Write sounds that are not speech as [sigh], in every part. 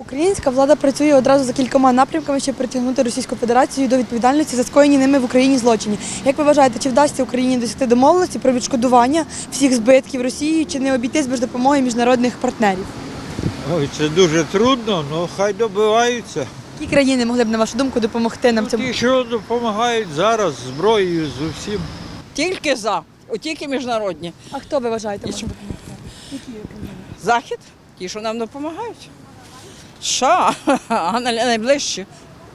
Українська влада працює одразу за кількома напрямками, щоб притягнути Російську Федерацію до відповідальності за скоєні ними в Україні злочині. Як ви вважаєте, чи вдасться Україні досягти домовленості про відшкодування всіх збитків Росії, чи не обійтись без допомоги міжнародних партнерів? Ой, це дуже трудно, але хай добиваються. Які країни могли б, на вашу думку, допомогти нам в цьому? Ті, що допомагають зараз зброєю з усім. Тільки за, от тільки міжнародні. А хто ви вважаєте? І може що? допомогти? Захід, ті, що нам допомагають. США, [laughs] а най- найближчі.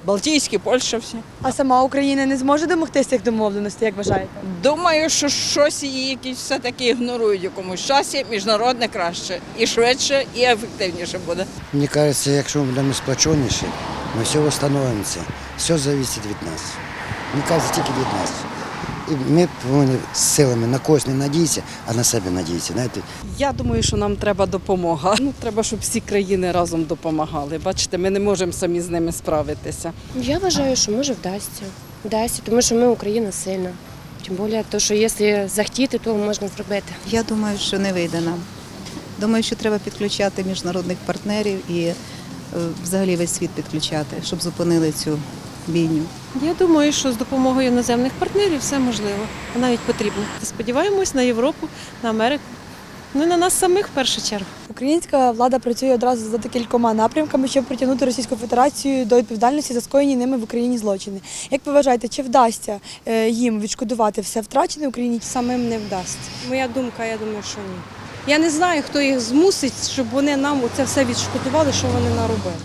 Балтійські, Польща всі. А сама Україна не зможе домогтися цих домовленостей, як вважаєте? Думаю, що щось її якісь все-таки ігнорують в якомусь часі. Міжнародне краще. І швидше, і ефективніше буде. Мені кажеться, якщо ми будемо сплоченіші, ми все встановимося. Все залежить від нас. Мені кажеться, тільки від нас. Ми повинні силами на когось не надіятися, а на себе надіятися. Знаєте, Я думаю, що нам треба допомога. Ну, треба, щоб всі країни разом допомагали. Бачите, ми не можемо самі з ними справитися. Я вважаю, що може вдасться. Вдасться, тому що ми Україна сильна. Тим більше, то, що якщо захотіти, то можна зробити. Я думаю, що не вийде нам. Думаю, що треба підключати міжнародних партнерів і е, взагалі весь світ підключати, щоб зупинили цю бійню. Я думаю, що з допомогою іноземних партнерів все можливо, а навіть потрібно. Сподіваємось на Європу, на Америку. Ну і на нас самих в першу чергу. Українська влада працює одразу за кількома напрямками, щоб притягнути Російську Федерацію до відповідальності за скоєні ними в Україні злочини. Як ви вважаєте, чи вдасться е, їм відшкодувати все втрачене в Україні? самим не вдасться. Моя думка, я думаю, що ні. Я не знаю, хто їх змусить, щоб вони нам це все відшкодували, що вони наробили.